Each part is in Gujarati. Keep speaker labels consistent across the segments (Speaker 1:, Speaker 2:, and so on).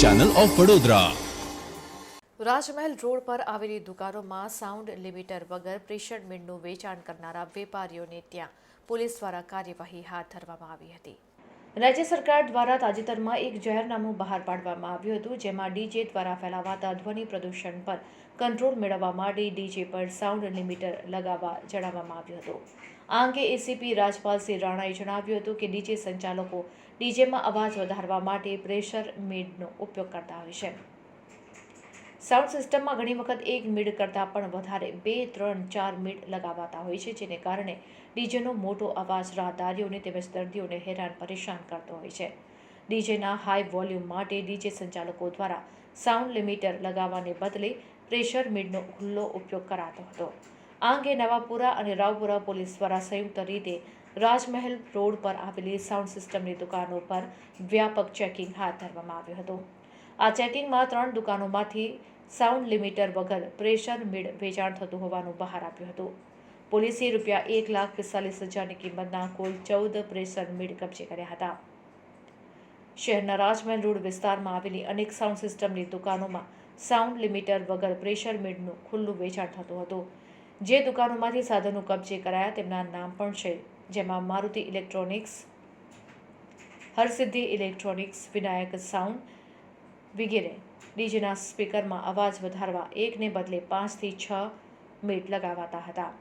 Speaker 1: Channel of Vadodara
Speaker 2: Rajmahal road પર આવેલી દુકાનોમાં સાઉન્ડ લિમિટર વગર પ્રેશર મીડનું વેચાણ કરનારા વેપારીઓને ત્યાં પોલીસ દ્વારા કાર્યવાહી હાથ ધરવામાં આવી હતી. રાજ્ય સરકાર દ્વારા તાજેતરમાં એક જાહેરનામું બહાર પાડવામાં આવ્યું હતું, જેમાં ડીજે દ્વારા ફેલાવાતા ધ્વનિ પ્રદૂષણ પર કંટ્રોલ મેળવવા માટે ડીજે પર સાઉન્ડ લિમિટર લગાવવા જણાવવામાં આવ્યું હતું. આ અંગે એસીપી રાજપાલસિંહ રાણાએ જણાવ્યું હતું કે ડીજે સંચાલકો ડીજેમાં અવાજ વધારવા માટે પ્રેશર મીડનો ઉપયોગ કરતા હોય છે. સાઉન્ડ સિસ્ટમમાં ઘણી વખત એક મીડ કરતાં પણ વધારે બે, ત્રણ, ચાર મીડ લગાવાતા હોય છે, જેને કારણે ડીજેનો મોટો અવાજ રાહદારીઓને તેમજ દર્દીઓને હેરાન પરેશાન કરતો હોય છે. ડીજેના હાઈ વોલ્યુમ માટે ડીજે સંચાલકો દ્વારા સાઉન્ડ લિમિટર લગાવવાને બદલે પ્રેશર મીડનો ખુલ્લો ઉપયોગ કરાતો હતો. આ અંગે નવાપુરા અને રાવપુરા પોલીસ દ્વારા સંયુક્ત રીતે રાજમહેલ રોડ પર આવેલી સાઉન્ડ સિસ્ટમની દુકાનો પર વ્યાપક ચેકિંગ હાથ ધરવામાં આવ્યું હતું. આ ચેકિંગમાં ત્રણ દુકાનોમાંથી સાઉન્ડ લિમિટર વગર પ્રેશર મીડ વેચાણ થતું હોવાનું બહાર આવ્યું હતું. પોલીસે રૂપિયા એક લાખ પિસ્તાલીસ હજારની કિંમતના કુલ ચૌદ પ્રેશર મીડ કબજે કર્યા હતા. શહેરના રાજમહેલ રોડ વિસ્તારમાં આવેલી અનેક સાઉન્ડ સિસ્ટમની દુકાનોમાં સાઉન્ડ લિમિટર વગર પ્રેશર મીડનું ખુલ્લું વેચાણ થતું હતું. જે દુકાનોમાંથી સાધનો કબજે કરાયા તેમના નામ પણ છે, જેમાં Maruti electronics, Harsiddhi electronics, Vinayak sound વગેરે. ડીજેના સ્પીકરમાં અવાજ વધારવા એકને બદલે પાંચથી છ મીટ લગાવાતા હતા.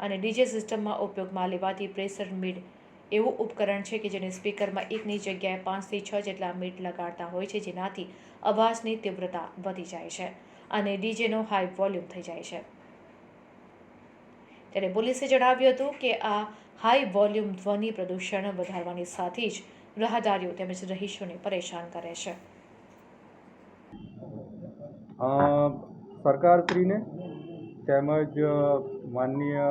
Speaker 2: અને ડીજે સિસ્ટમમાં ઉપયોગમાં લેવાતી પ્રેશર મીડ એવું ઉપકરણ છે કે જેને સ્પીકરમાં એકની જગ્યાએ પાંચથી છ જેટલા મીટ લગાડતા હોય છે, જેનાથી અવાજની તીવ્રતા વધી જાય છે અને ડીજેનો હાઈ વોલ્યુમ થઈ જાય છે. ત્યારે પોલીસે જણાવ્યું હતું કે આ હાઈ વોલ્યુમ ધ્વનિ પ્રદૂષણ વધારવાની સાથે જ રાહદારીઓ તેમજ રહીશોને પરેશાન કરે છે.
Speaker 3: સરકારશ્રીને તેમજ માનનીય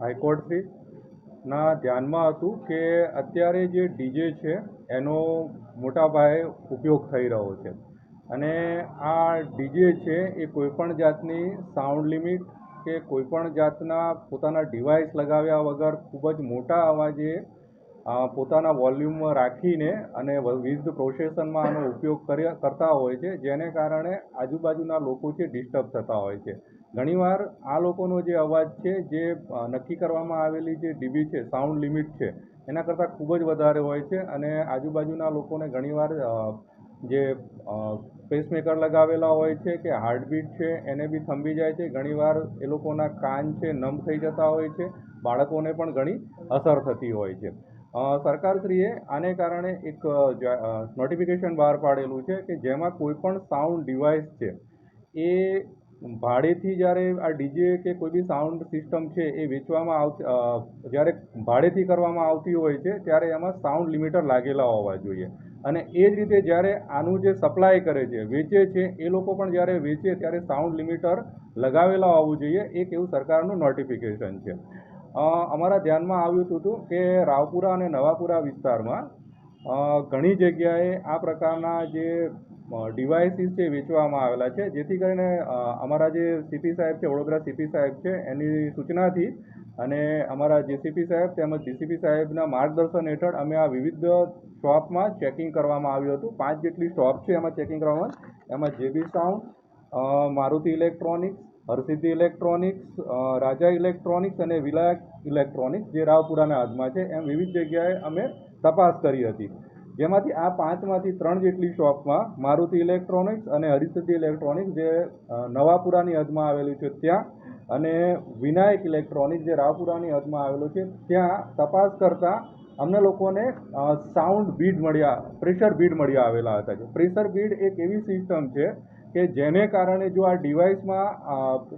Speaker 3: હાઈકોર્ટશ્રીના ધ્યાનમાં હતું કે અત્યારે જે ડીજે છે એનો મોટા પાયે ઉપયોગ થઈ રહ્યો છે. અને આ ડીજે છે એ કોઈપણ જાતની સાઉન્ડ લિમિટ કે કોઈપણ જાતના પોતાના ડિવાઇસ લગાવ્યા વગર ખૂબ જ મોટા અવાજે પોતાના વોલ્યુમમાં રાખીને અને વિવિધ પ્રોસેસનમાં આનો ઉપયોગ કરતા હોય છે, જેને કારણે આજુબાજુના લોકો છે ડિસ્ટર્બ થતા હોય છે. ઘણીવાર આ લોકોનો જે અવાજ છે, જે નક્કી કરવામાં આવેલી જે ડીબી છે સાઉન્ડ લિમિટ છે, એના કરતાં ખૂબ જ વધારે હોય છે અને આજુબાજુના લોકોને ઘણીવાર જે પેસમેકર લગાવેલા હોય છે કે હાર્ટબીટ છે, એને બી થંભી જાય છે. ઘણીવાર એ લોકોના કાન છે, નમ થઈ જતા હોય છે. બાળકોને પણ ઘણી અસર થતી હોય છે. સરકારશ્રીએ આને કારણે એક નોટિફિકેશન બહાર પાડેલું છે કે જેમાં કોઈ પણ સાઉન્ડ ડિવાઇસ છે, એ ભાડેથી જ્યારે આ ડીજે કે કોઈ બી સાઉન્ડ સિસ્ટમ છે, એ વેચવામાં આવતી જ્યારે ભાડેથી કરવામાં આવતી હોય છે, ત્યારે એમાં સાઉન્ડ લિમિટર લાગેલા હોવા જોઈએ. અને એ જ રીતે જ્યારે આનું જે સપ્લાય કરે છે, વેચે છે, એ લોકો પણ જ્યારે વેચે ત્યારે સાઉન્ડ લિમિટર લગાવેલા હોવું જોઈએ, એક એવું સરકારનું નોટિફિકેશન છે. અમારા ધ્યાનમાં આવ્યું હતું કે રાવપુરા અને નવાપુરા વિસ્તારમાં ઘણી જગ્યાએ આ પ્રકારના જે ડિવાઇસીસ છે વેચવામાં આવેલા છે, જેથી કરીને અમારા જે સીપી સાહેબ છે, વડોદરા સીપી સાહેબ છે, એની સૂચનાથી અને અમારા જેસીપી સાહેબ તેમજ ડીસીપી સાહેબના માર્ગદર્શન હેઠળ અમે આ વિવિધ શોપમાં ચેકિંગ કરવામાં આવ્યું હતું. પાંચ જેટલી શોપ છે એમાં ચેકિંગ કરવામાં. એમાં JB sound Maruti electronics Harsiddhi electronics Raja electronics અને વિલાયક ઇલેક્ટ્રોનિક્સ જે રાવપુરાના હાથમાં છે, એમ વિવિધ જગ્યાએ અમે તપાસ કરી હતી. જેમાંથી આ પાંચમાંથી ત્રણ જેટલી શોપમાં મારુતિ ઇલેક્ટ્રોનિક્સ અને હરિસિદ્ધિ ઇલેક્ટ્રોનિક્સ જે નવાપુરાની હદમાં આવેલું છે ત્યાં અને વિનાયક ઇલેક્ટ્રોનિક જે રાવપુરાની હદમાં આવેલો છે, ત્યાં તપાસ કરતાં અમને લોકોને સાઉન્ડ બીડ મળ્યા પ્રેશર બીડ મળ્યા આવેલા હતા છે પ્રેશર બીડ એક એવી સિસ્ટમ છે કે જેને કારણે જો આ ડિવાઇસમાં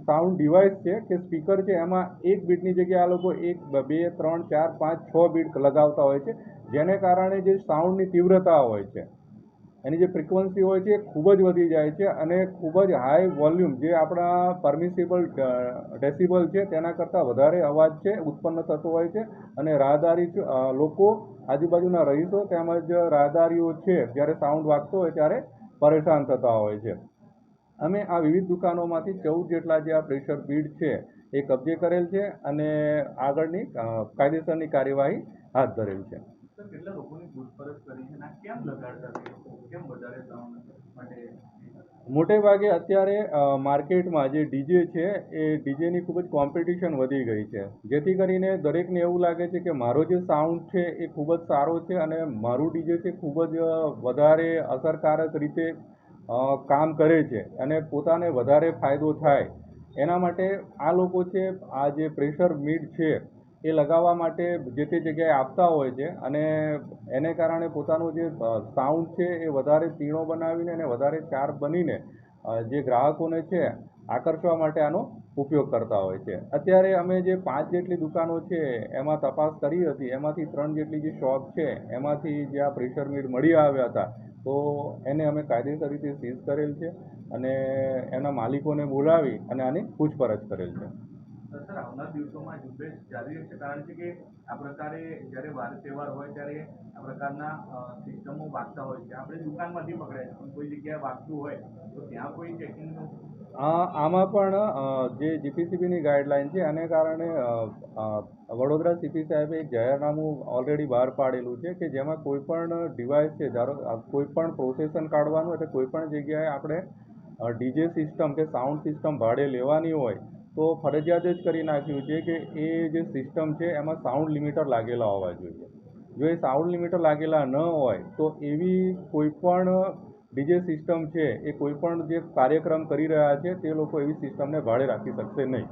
Speaker 3: સાઉન્ડ ડિવાઇસ છે કે સ્પીકર છે, એમાં એક બીટની જગ્યાએ આ લોકો એક, બે, ત્રણ, ચાર, પાંચ, છ બીટ લગાવતા હોય છે, જેને કારણે જે સાઉન્ડની તીવ્રતા હોય છે. એની જે ફ્રિકવન્સી હોય છે એ ખૂબ જ વધી જાય છે અને ખૂબ જ હાઈ વોલ્યુમ જે આપણા પરમિસિબલ ડેસિબલ છે તેના કરતાં વધારે અવાજ છે, ઉત્પન્ન થતો હોય છે અને રાહદારી લોકો આજુબાજુના રહીશો તેમજ રાહદારીઓ છે જ્યારે સાઉન્ડ વાગતો હોય ત્યારે પરેશાન થતા હોય છે. અમે આ વિવિધ દુકાનોમાંથી ચૌદ જેટલા જે આ પ્રેશર બીડ છે એ કબજે કરેલ છે અને આગળની કાયદેસરની કાર્યવાહી હાથ ધરેલ છે? મોટે ભાગે અત્યારે માર્કેટમાં જે ડીજે છે, એ ડીજેની ખૂબ જ કોમ્પિટિશન વધી ગઈ છે. જેથી કરીને દરેકને એવું લાગે છે કે મારો જે સાઉન્ડ છે એ ખૂબ જ સારો છે અને મારું ડીજે છે ખૂબ જ વધારે અસરકારક રીતે કામ કરે છે અને પોતાને વધારે ફાયદો થાય. એના માટે આ લોકો છે, આ જે પ્રેશર મીટ છે એ લગાવવા માટે જે તે જગ્યાએ આપતા હોય છે અને એને કારણે પોતાનું જે સાઉન્ડ છે એ વધારે તીણો બનાવીને અને વધારે શાર્પ બનીને જે ગ્રાહકોને છે આકર્ષવા માટે આનો ઉપયોગ કરતા હોય છે. અત્યારે અમે જે પાંચ જેટલી દુકાનો છે એમાં તપાસ કરી હતી, એમાંથી ત્રણ જેટલી જે શોપ છે એમાંથી જે આ પ્રેશર મીડ મળી આવ્યા હતા, તો એને અમે કાયદેસર રીતે સીઝ કરેલ છે અને એના માલિકોને બોલાવી અને આની પૂછપરછ કરેલ છે.
Speaker 1: સર, આવનાર દિવસોમાં ઝુંબેશ જારી રહેશે કારણ છે કે આ પ્રકારે જ્યારે વાર તહેવાર હોય ત્યારે આ પ્રકારના સિસ્ટમો વાગતા હોય છે. આપણે દુકાનમાંથી પકડાય છે. કોઈ જગ્યાએ વાગતું હોય તો ત્યાં કોઈ ચેકિંગનું
Speaker 3: આમાં પણ જે જીપીસીબીની ગાઈડલાઇન છે, આને કારણે વડોદરા સીપી સાહેબે એક જાહેરનામું ઓલરેડી બહાર પાડેલું છે કે જેમાં કોઈ પણ ડિવાઇસ છે, ધારો કોઈ પણ પ્રોસેસન કાઢવાનું એટલે કોઈ પણ જગ્યાએ આપણે ડીજે સિસ્ટમ કે સાઉન્ડ સિસ્ટમ ભાડે લેવાની હોય તો ફરજિયાત જ કરી નાખ્યું છે કે એ જે સિસ્ટમ છે, એમાં સાઉન્ડ લિમિટર લાગેલા હોવા જોઈએ. જો એ સાઉન્ડ લિમિટર લાગેલા ન હોય, તો એવી કોઈપણ ડીજે સિસ્ટમ છે, એ કોઈપણ જે કાર્યક્રમ કરી રહ્યા છે, તે લોકો એવી સિસ્ટમને ભાડે રાખી શકશે નહીં.